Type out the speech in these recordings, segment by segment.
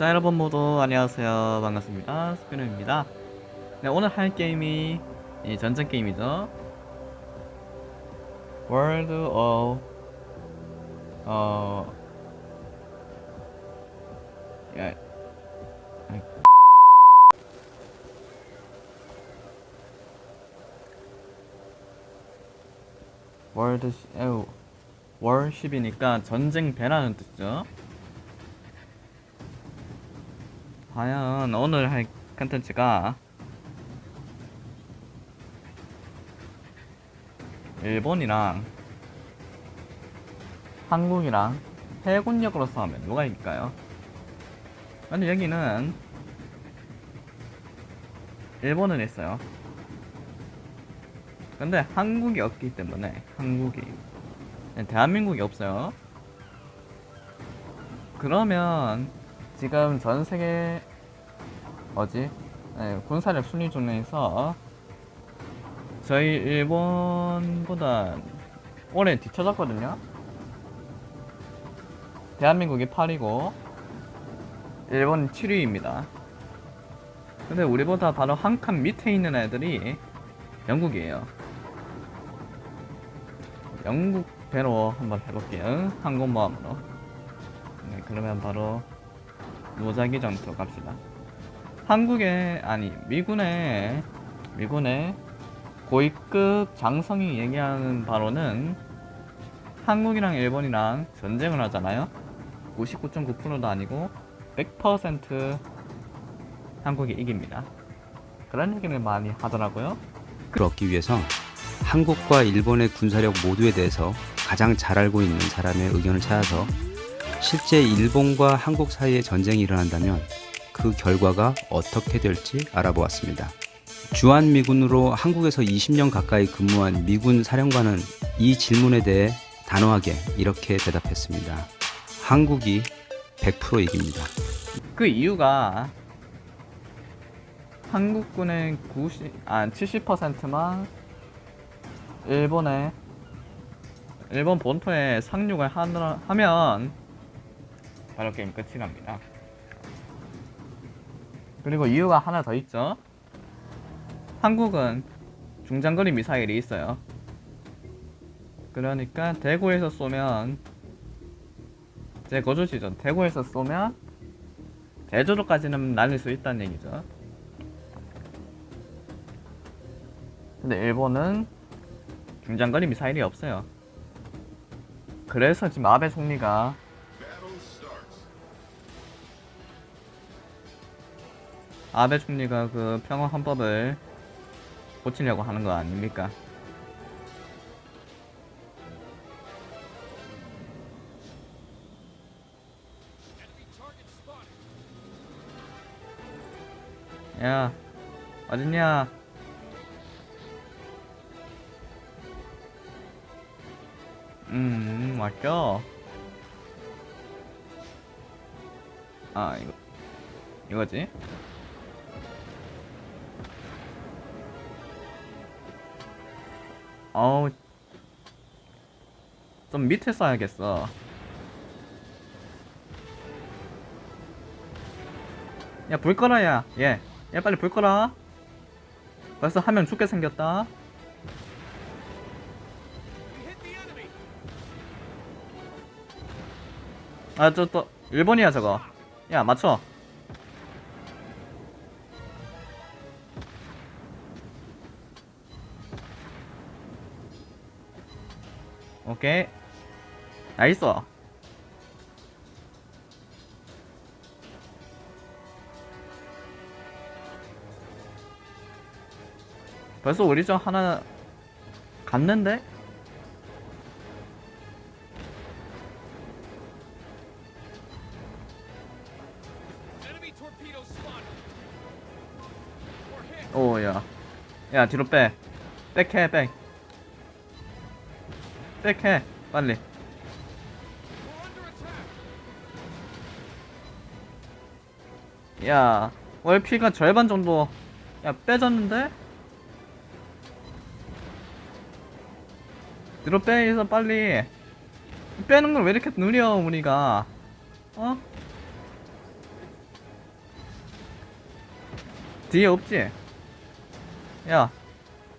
자 여러분 모두 안녕하세요. 반갑습니다. 스피너입니다. 네 오늘 할 게임이 이 전쟁 게임이죠. World of 어 야. 월드 에우 월십이니까 전쟁 배라는 뜻이죠 과연 오늘 할 컨텐츠가 일본이랑 한국이랑 해군력으로 싸우면 누가 이길까요? 근데 여기는 일본은 있어요. 근데 한국이 없기 때문에 한국이 네, 대한민국이 없어요. 그러면 지금 전 세계 뭐지 네, 군사력 순위 중에서 저희 일본보다 올해 뒤쳐졌거든요. 대한민국이 8위고 일본 7위입니다. 근데 우리보다 바로 한 칸 밑에 있는 애들이 영국이에요. 영국 배로 한번 해볼게요. 항공모함으로. 네, 그러면 바로 무작위 전투 갑시다. 한국의 아니 미군의 미군의 고위급 장성이 얘기하는 바로는 한국이랑 일본이랑 전쟁을 하잖아요. 99.9%도 아니고 100% 한국이 이깁니다. 그런 얘기를 많이 하더라고요. 그렇기 위해서 한국과 일본의 군사력 모두에 대해서 가장 잘 알고 있는 사람의 의견을 찾아서 실제 일본과 한국 사이에 전쟁이 일어난다면 그 결과가 어떻게 될지 알아보았습니다. 주한미군으로 한국에서 20년 가까이 근무한 미군 사령관은 이 질문에 대해 단호하게 이렇게 대답했습니다. 한국이 100% 이깁니다. 그 이유가 한국군의 90, 아 70%만 일본에 일본 본토에 상륙을 하면 바로 게임 끝이 납니다. 그리고 이유가 하나 더 있죠. 한국은 중장거리 미사일이 있어요. 그러니까 대구에서 쏘면 제 거주 지점 대구에서 쏘면 제주도까지는 날릴 수 있다는 얘기죠. 근데 일본은 중장거리 미사일이 없어요. 그래서 지금 아베 총리가 아베 총리가 그 평화 헌법을 고치려고 하는 거 아닙니까? 야, 어딨냐? 음, 맞죠? 아, 이거, 이거지? 어우, 좀 밑에 써야겠어. 야, 불 꺼라, 야. 예. 야, 빨리 불 꺼라. 벌써 한 명 죽게 생겼다. 아, 저 또, 일본이야, 저거. 야, 맞춰. 오케이. 나이스. 벌써 우리 저 하나 갔는데? Enemy torpedo spotted. We're hit. 오, 야. 야, 뒤로 빼. 백해, 백. 백해. 빨리. 야, 월 피가 절반 정도. 야, 빼졌는데? 뒤로 빼서 빨리. 빼는 걸 왜 이렇게 느려, 우리가. 어? 뒤에 없지? 야,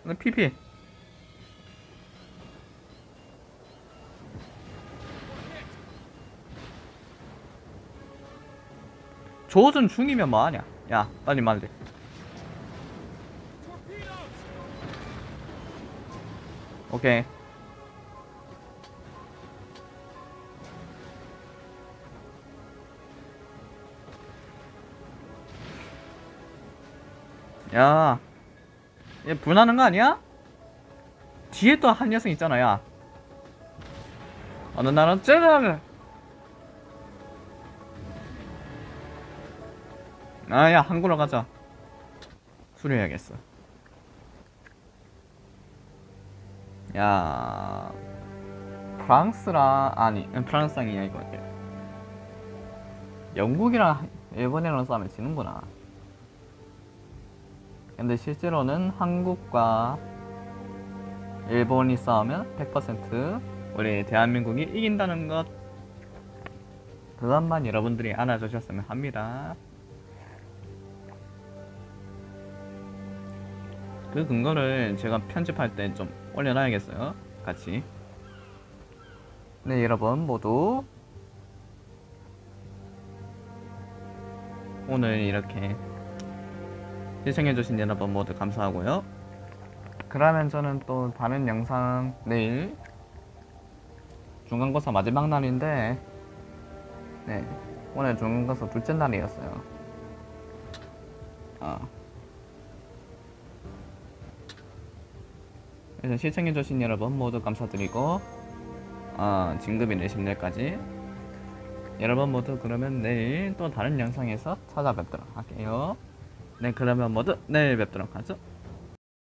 너 PP. 조준 중이면 뭐하냐? 야, 빨리 말래. 오케이. 야, 얘 분하는 거 아니야? 뒤에 또 한 녀석 있잖아, 야. 어느 날은 쟤를. 아, 야, 한국으로 가자. 수리해야겠어. 야 프랑스랑 아니 프랑스랑 이야 이거 영국이랑 일본이랑 싸우면 지는구나 근데 실제로는 한국과 일본이 싸우면 100% 우리 대한민국이 이긴다는 것 그것만 여러분들이 알아주셨으면 합니다 그 근거를 제가 편집할 때 좀 올려놔야겠어요. 같이. 네, 여러분 모두 오늘 이렇게 시청해주신 여러분 모두 감사하고요. 그러면 저는 또 다른 영상 내일 중간고사 마지막 날인데 네 오늘 중간고사 둘째 날이었어요. 아. 시청해주신 여러분 모두 감사드리고 어, 진급이 내심 내일까지. 여러분 모두 그러면 내일 또 다른 영상에서 찾아뵙도록 할게요. 네 그러면 모두 내일 뵙도록 하죠